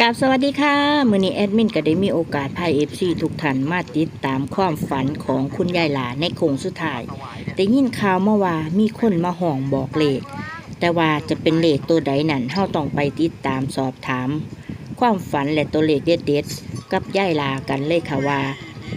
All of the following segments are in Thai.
กับสวัสดีค่ะมือนี้แอดมินก็ได้มีโอกาสพาเอฟซีทุกท่านมาติดตามความฝันของคุณยายหลาในโค้งสุดท้ายได้ยินข่าวเมาว่ามีคนมาห้องบอกเลขแต่ว่าจะเป็นเลขตัวใดนั่นเฮาต้องไปติดตามสอบถาม ความฝันและตัวเลขเด็ดๆกับยายหลากันเลยค่ะว่า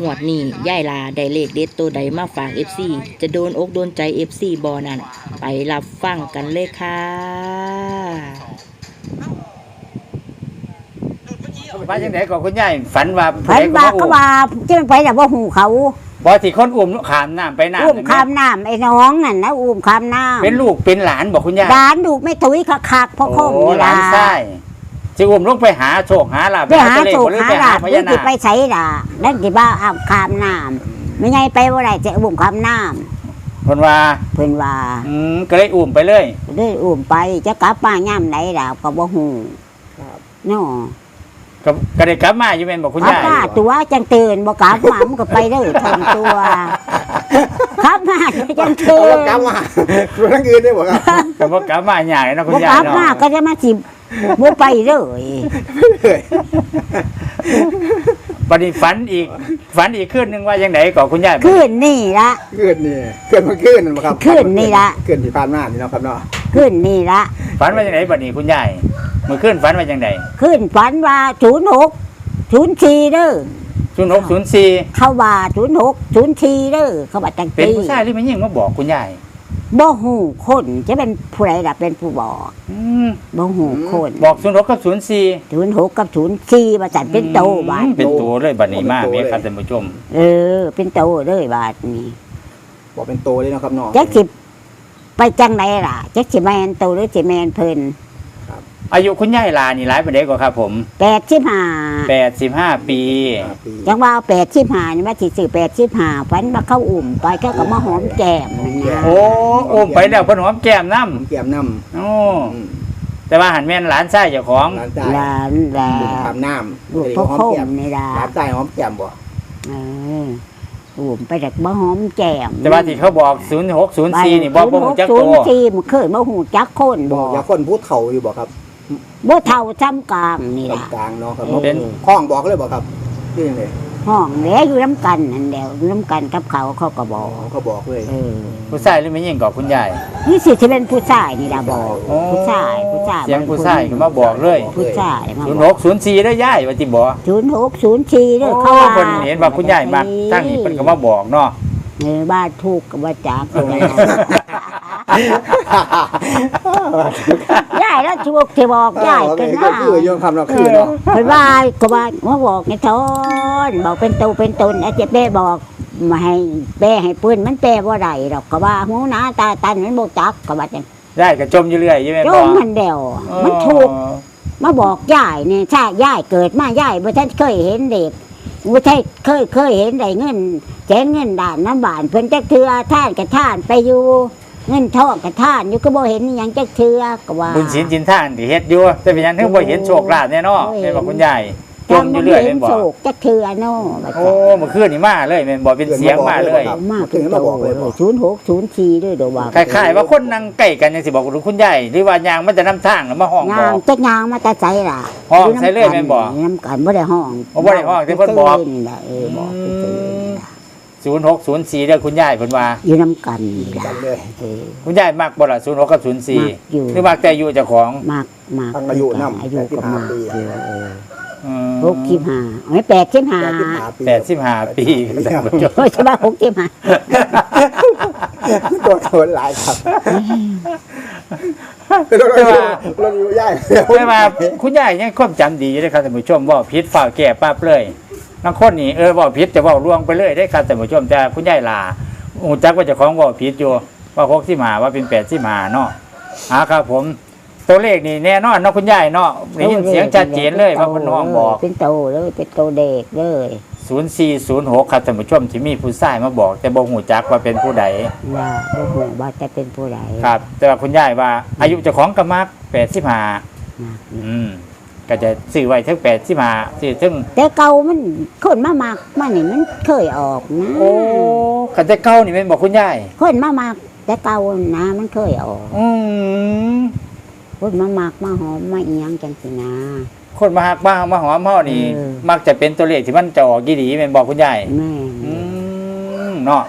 หวดนี้ยายลาได้เลขเด็ดตัวใดมาฝาก FC จะโดนอกโดนใจ FC บอนั่นไปรับฟังกันเลยค่ะ ว่าจังไดก็คุณยายฝันว่าฝันว่าเขาว่าจะไปแต่ว่าหูเขาบ่ที่คนอุ้มขามน้ำไปน้ำอุ้มนั่นข้ามน้ำไอ้น้องนั่นนะอุ้มข้ามน้เป็นลูกเป็นหลานบอกคุณยายำดานดูกไม่ถุยคักๆเพราะคมโอ้นี่หลาล่ะนชายสิอุ้มลงไปหาโชคหาลาภไปหาตัวเลขโศกหรือหาไปลาหาบพหรือญานาที่คไปใส่ล่ะนั่นที่บ้าอ้ามข้ามน้ำไม่ไงไปว่าไรจะอุ้มข้ามน้เพิ่นว่าำเพิ่นว่าอืมก็เลยอุ้มไปเลยเด้อุ้มไปจะกลับมาย่ำไหนล่ะก็บ่หูเนาะ ก็ก็ได้กลับมาอยู่แม่นบอกคุณกลับยายมาตัวจังตื่นบ่กลับมามันก็ไปเด้อทนตัวครับมาจังตื่เอานกลับมาตัวทั้งอื่นได้บ่ครับก็บ่กลับมาใหญ่นะคุณบ่ยากยลับเนาะมาก็จะมาสิบ่ไปเลยบัดนี้ฝันอีกฝันอีกคืนหนึงว่าจังไดก็คุณยายคืนนี่ละขึ้นนี่ขึ้นมาขึ้นนั่นบ่ครับขึ้นนี่ละขึ้นที่ผ่านมานี่เนาะครับเนาะคืนนี่ละ ฝันว่าจังไดบัดนี้คุณยายเมื่อคืนฝันว่าจังไดคืนฝันว่าศูนย์หกศูนย์สี่เด้อ0604เขาว่าศูนย์หกศูนย์สี่เด้อเขาว่าจังเป็นตีผู้ชายหรือแม่หญิงมาบอกคุณยายบ่หูคนจะเป็นผู้ใดล่ะเป็นผู้บอกอืมบ่หูคนบอก06กับ04ศูนย์หกกับศูนย์สี่มาจัดเป็นโตบาทเป็นตัวเลยบัดนี้มาแม่ครับท่านผู้ชม เออ เป็นโตเลยบาทนี้บอกเป็นโตเลยเนาะครับเนาะ จักสิ ไปจังไหนล่ะจักสิแมนโตหรือสิแมนเพิ่นอายุคุณยายลานี่หลายปานใดกว่าครับผมแปดสิบห้า85ปีห้าปี จังว่าแปดสิบห้านี่ว่าสิสื่อแปดสิบห้าฝันว่าเข้าอุ่มไปก็กับมาหอมแก้มนั่นนะโอ้โอ้ไปแล้วเพิ่นหอมแก้มน้ผมเกี่ยมน้ำโอ้ำอืมแต่ว่าหันแม่นหลานชายเจ้าของ ร้านใต้หลานหลาลูกนทำน้ำลูกเดี๋ยวพ่อหอมโคแก้มมนี่ล่ะร้านใต้หอมแก้มบ่เออ อุ่มไปจากบ่หอมแก้มแต่ว่าที่เขาบอก 0604 นี่บ่บ่ฮู้จักศูตันวย์สี่มันเคยมาหูจักคนบบออกกอย่าคนพูดเถ่าอยู่บ่ครับบ่เท่าซ้ำกลางนี่ตรงล่ะกลางเนาะครับเป็น ห้องบอกเลยบ่ครับนี่ยังไง ห้องแหล้วอยู่น้ำกันนั่นแหล้วอยู่น้ำกันกับเขาเขาก็บอ๋ออกเขาบอกเลยเออผู้ชายหรือแม่หญิงก็คุณยาย นี่สิจะเป็นผู้ชายนี่ล่ะบอกโอ้ ผู้ชายผู้ชายเสียงผู้ชายก็มาบอกเลยผู้ชายมาบอก0604ได้ยายว่าจิบ่ศูนย์หกศูนย์สี่เด้อโอ้เขาว่าเพิ่นเห็นว่าคุณยายมักทางนี้เพิ่นก็มาบอกเนาะ เออบ้านถูกกับว่าจัก ยายแล้วถูกที่บอกยายก็กันก็นะคือโยนคำเราคือเนาะเพิ่นว่าก็ว่ามาบอกในทอนบอกเป็นตูเป็นตนอาจจะแป้บอกมาให้แป้ให้ปืนมันแป้บ่ได้ดอกก็ว่าหูหนาตาตันมันบ่จักก็ว่าจังยายก็จมอยู่เรื่อยอยู่แม่นโจบ่มมันเดียวมันถูกมาบอกยายเนี่ยถ้ายายเกิดมายายบ่ทันเคยเห็นเด็กบ่ทันเคยเคยเห็นได้เงินแจกเงินด่านน้ำบานเพิ่นจักเทือท่านกับท่านไปอยู่ เงินทองกับท่านอยู่ก็บ่เห็นอิหยังจักเทือก็ว่าบุญศีลจินทานที่เฮ็ดอยู่แต่เป็นหยังถึงบ่เห็นโชคลาภแน่เนอนแม่นบ่คุณยายจมอยู่เรื่อยแม่นบ่โศกจักเทือโน่ว่าโอ้จ้ะเมื่อคืนนี่มาเลยแม่นบ่เป็นเสียงมาเลยมาเป็นโตศูนย์หกศูนย์สี่ด้วยเดี๋ยวว่าคล้ายๆว่าคนนั่งใกล้กันจังสิบอกคุณคุณยายหรือว่ายางมันจะนำทางแล้วมาห้องบยาองก จักยางมาแต่ใส่ล่ะห้องใส่เลยแม่นบ่น้ำกันบ่ได้ห้องอ๋อบ่ได้ห้องแต่เพิ่นบอก นี่แหละเออบอกไปเจอ นี่ล่ะ0604เด้อคุณยายเพิ่นว่า อยู่น้ำกันนี่ล่ะ กันเลยเออ คุณยายมักบ่ล่ะ06กับมัก04อยู่ หรือมักแต่อายู่เจ้าของมากมากทั้งอายุนำอายุก็มากปีอยู่เอออืมหกสิบห้าไม่แปดสิบห้า85ปี85ปีท่านผู้ชมโอ้ยใช่ป่ะหกสิบห้าตัวโตหลายครับเป็นรถรถอยู่ย่ายแต่ว่าคุณยายยังความจำดีอยู่เด้อครับท่านผู้ชมเว่าผิดฝ่าวแก้ปั๊บเลย บางคนนี่เออเว้าผิดจะเว้าล่วงไปเลยได้อครับท่านผู้ชมแต่คุณยายลาฮู้จักว่าเจ้าของเว้าผิดอยู่ว่า65ว่าเป็น85เนาะหาครับผม ตัวเลขนี่แน่นอนเนาะคุณยายเนาะได้ยินเสียงชัดเจนเลยว่าคุณน้องบอกเป็นโตเลยเป็นโตเด็กเลย0406ครับท่านผู้ชมที่มีผู้ชายมาบอก แต่บ่ฮู้จักว่าเป็นผู้ใดว่าบ่ฮู้ว่าจะเป็นผู้ใดครับ แต่ว่าคุณยายว่า อายุเจ้าของก็มัก85มากอืม ก็จะซื้อไว้ถึง85ซื้อถึงแต่เก่ามันคนมามากมานี่มันเคยออกนะโอ้ขันแต่เก้านี่แม่นบอกคุณยายคนมามากแต่เก่านะมันเคยออกอืมคนมามักมาหอมมาเอียงจังสินะ คนมาหักมามาหอมเฮานี่ เออ มักจะเป็นตัวเลขที่มันจะออกกี่ดีแม่นบอกคุณยาย แม่อืมเนาะ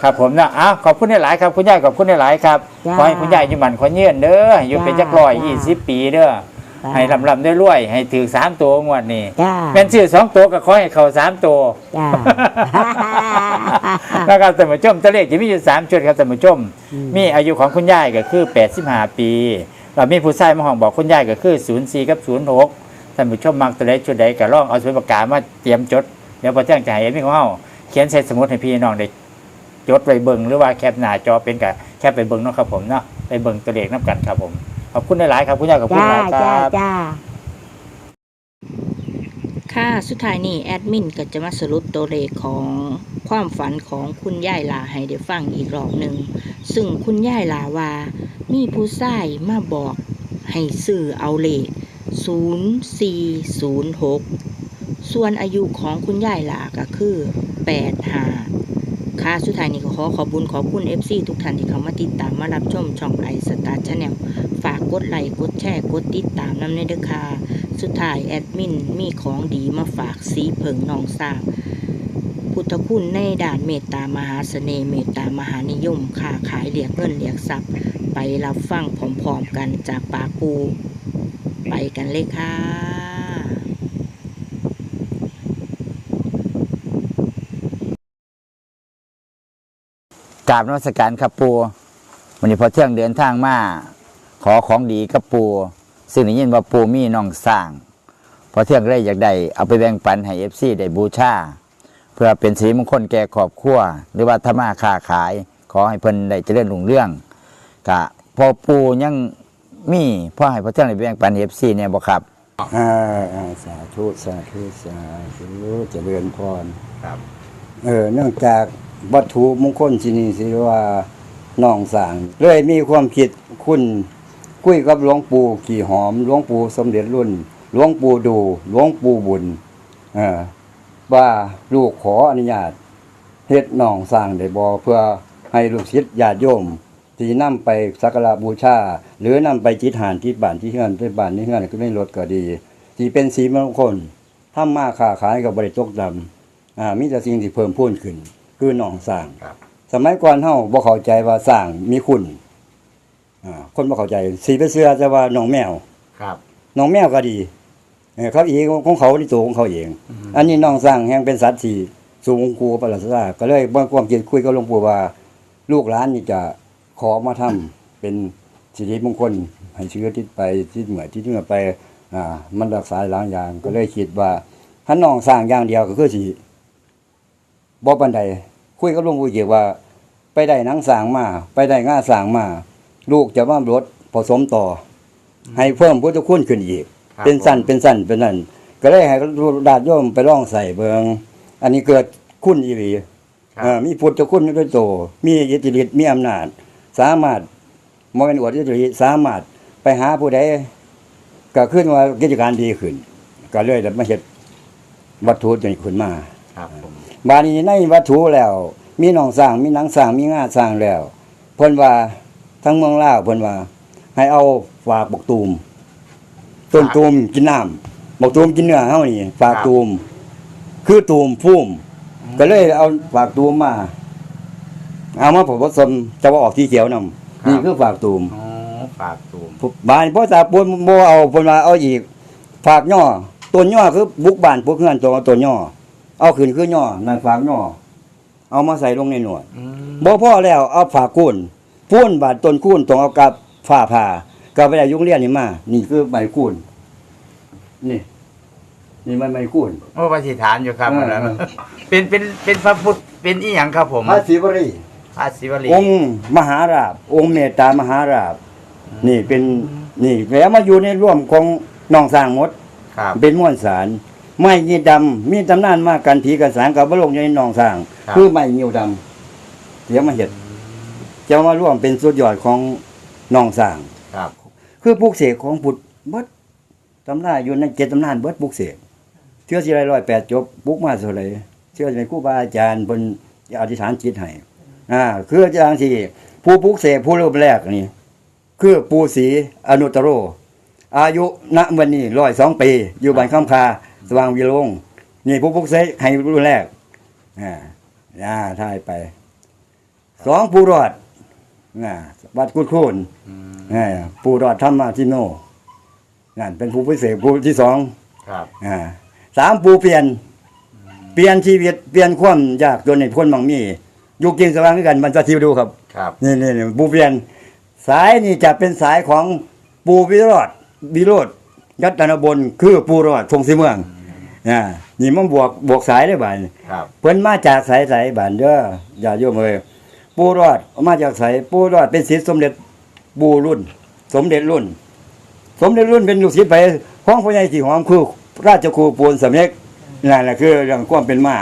ครับผมเนาะอ้าวขอบคุณหลายๆครับ คุณยายขอบคุณหลายๆครับจ้าขอให้คุณยายอยู่หมันขอเยือนเด้อให้อยู่เป็นจักร้อยยี่สิบปีเด้อจ้า ให้ลำลำด้วยรวยๆให้ถือสามตัวงวดนี้จ้าแม่นชื่อสองตัวก็ขอให้เข้าสามตัวจ้า นะครับท่านผู้ชมตัวเลขที่มีอยู่สามชุดครับท่านผู้ชม อืม มีอายุของคุณยายก็คือ85ปีเรามีผู้ชายมาห้องบอกคุณยายก็คือ04กับ06ท่านผู้ชมมักตัวใดชุดใดก็ลองเอาสมุดปากกามาเตรียมจดเดี๋ยวพอเที่ยงจะให้เอ็มของเฮาเขียนใส่สมุดให้พี่น้องได้จดไว้เบิ่งหรือว่าแคปหน้าจอเป็นกับแคปไปเบิ่งเนาะครับผมเนาะไปเบิ่งตัวเลขนํกันครับผม ขอบคุณหลายๆครับคุณยายขอบคุณจ้าหลายคจ้ารับ จ้า ค่ะสุดท้ายนี่แอดมินก็จะมาสรุปตัวเลขของความฝันของคุณย่ายลาให้ได้ฟังอีกรอบหนึ่งซึ่งคุณย่ายลาว่า มีผู้ชายมาบอกให้ซื้อเอาเลข0406 ส่วนอายุของคุณย่ายลาก็คือ85ค่ะสุดท้ายนี้ก็ขอขอบคุญขอบคุณ FC ทุกท่านที่เข้ามาติดตามมารับชมช่องไอสตาร์ชาแนลฝากกดไลค์กดแชร์กดติดตามน้ำในเดอค่ะ สุดท้ายแอดมินมีของดีมาฝากสีเผิงนองสร้างพุทธคุณในด่านเมตตามหาเสน่ห์เมตตามหานิยมค้าขายเรียกเงินเรียกทรัพย์ ไปรับฟังพร้อมๆกันจากปากปู ไปกันเลยค่ะ กราบนมัสการครับปูวันนี้พอเที่ยงเดินทางมา ขอของดีกับปูซึ่งได้ยินว่าปูมีน้องสร้างพอเที่ยงได้อยากได้เอาไปแบ่งปันให้เอฟซีได้บูชาเพื่อเป็นสีมงคลแก่ครอบครัวหรือว่าธรรมาค้าขาย ขอให้เพิ่นได้เจริญรุ่งเรื่องกะพอปูยังมีพ่อให้พอเที่ยงได้แบ่งปันเอฟซีเนี่ยบ่ครับอ่าอ่าสาธุสาธุสาธุเจริญพรครับเออเนื่องจากวัตถุมงคลที่นี่สิว่าน้องสร้างเลยมีความคิดคุณ คุยกับหลวงปู่ขี่หอมหลวงปู่สมเด็จรุ่นหลวงปู่ดูหลวงปู่บุญเออว่าลูกขออนุญาตเฮ็ดน้องสร้างได้บ่เพื่อให้ลูกศิษย์ญาติโยมที่นำไปสักการะบูชา หรือนำไปจิตหานที่บ้านที่เฮือนที่บ้านที่เฮือนก็ไม่ลดก็ดีที่เป็นสีมงคลทำมาค้าขายกับบริตกดำอ่ามีแต่สิ่งที่เพิ่มพูนขึ้น คือหนองสร้างครับสมัยก่อนเฮาบ่เข้าใจว่าสร้างมีคุณ อ่าคนบ่เข้าใจสีไปเสื้อจะว่าหนองแมวครับหนองแมวก็ดีเออเขาเองของเขาที่ตัวของเขาเอง อันนี้น้องสร้างแห่งเป็นสัตว์ที่สูงกูปรัสราก็เลยเมื่อความคิดคุยกับหลวงปู่ว่า ลูกหลานนี่จะขอมาทำเป็นสิริมงคลให้เชื้อทิศไปทิศเหนือทิศเหนือไปอ่ามันรักษาหลายอย่างก็เลยคิดว่าถ้าน้องสร้างอย่างเดียวก็คือสิบ่ปันใดคุยกับหลวงปู่เกี่ยวว่า ไปได้หนังสร้างมาไปได้ง่าสร้างมา ลูกจะว่ารถผสมต่ออให้เพิ่มพุทธคุณขึ้นอีก ครับเป็นสั้นเป็นสั้นเป็นนั่นก็เลยให้ดาดโยมไปล่องใส่เบิงอันนี้เกิดคุณอีหลีครับ เอ่อมีพุทธคุณด้วยโตวมีอิทธิฤทธิ์มีอำนาจ สามารถมองเป็นอวดอิทธิฤทธิ์สามารถไปหาผู้ใดก็ขึ้นว่ากิจการดีขึ้น ก็เลยได้มาเฮ็ดวัตถุตัวนี้ขึ้นมา ครับผม บาดนี้ในวัตถุแล้ว มีหนองสร้างมีหนังสร้างมีงาสร้างแล้วเพิ่นว่า ทั้งเมืองลาวเพิ่นว่า ให้เอาฝากบกตูม ต้นตูมกินน้ำบกตูมกินเนื้อเฮานี่ฝากตูม คือตูมพุ่มก็เลยเอาฝากตูมมา เอามาผสมจะว่าออกที่เขียวนำนี่คือฝากตูมอ๋อฝากตูมบานพ่อตาปนบ่เอาเพิ่นว่าเอาอีกฝากย่อต้นย่อคือบุกบ้านพวกเฮือนตัวต้นย่อเอาขึ้นคือย่อนั่นฝากย่อเอามาใส่ลงในหนวดอืมบ่พอแล้วเอาฝากคูน พูนบาดต้นคูนต้องเอากับฝ้าผ่าก็ไปได้ยุงเรียนนี่มา นี่คือใบคูนนี่ นี่มันใบคูนโอ้ปฏิฐานอยู่ครับเอออันนั้นเออเป็นเป็นเป็นพระพุทธเป็นอีหยังครับผมพระศิวรีพระศิวลีองค์มหาราบ องค์เมตตามหาราบ นี่เป็นนี่แล้วมาอยู่ในร่วมของน้องสร้างหมดครับ เป็นม้วนสารไม้ยีดำมีตำนานมากกันผีกันสางกับบลงอยู่ในหนองสร้าง ครับ คือไม้เงียวดำเดี๋ยวมาเห็ด จะมาร่วมเป็นสุดยอดของหนองสร้างครับ คือปลูกเสกของพุทธเบิดตำนานอยู่ในเจ็ดตำนานเบิดปลูกเสกเชื่อสิไรร้อยแปดจบปลูกมาเท่าไหรเชื่อสิในครูบาอาจารย์บนอธิษฐานจิตให้อ่าคืออาจารย์ที่ผู้ปลูกเสกผู้รูปแรกนี่คคือปูศรีอนุตตโร อายุณวันนี้ร้อยสองปี อยู่บ้านคำคาสว่างวิโรงนี่ผู้พุกเสกให้รุ่นแรกอ่าอ่าทายไปสองปูรอด อ่าวัดกุดโคนอ่าปูรอดธรรมาทิโนนั่นเป็นผู้พิเศษผู้ที่สองครับอ่าสามปูเปลี่ยน เปลี่ยนชีวิตเปลี่ยนความยากจนในพ้นบางมีอยู่กินสว่างด้วยกันมันจะทิวดูครับครับนี่นี่นี่ปูเปลี่ยน สายนี่จะเป็นสายของปูวิโรธวิโรธยัตนบนคือปูรอดทงสีเมืองอ่านี่มันบวกบวกสายได้บ่ายครับเพิ่นมาจากสายสายบ้านเด้ออย่าโยมเอ้ย ปูรอดมาจากสายปูรอดเป็นศิษย์สมเด็จปูรุ่น สมเด็จรุ่น สมเด็จรุ่นเป็นลูกศิษย์ไปของพ่อใหญ่ที่หอมคือราชครูปูนสำเร็จนั่นแหละคือเรื่องความเป็นมา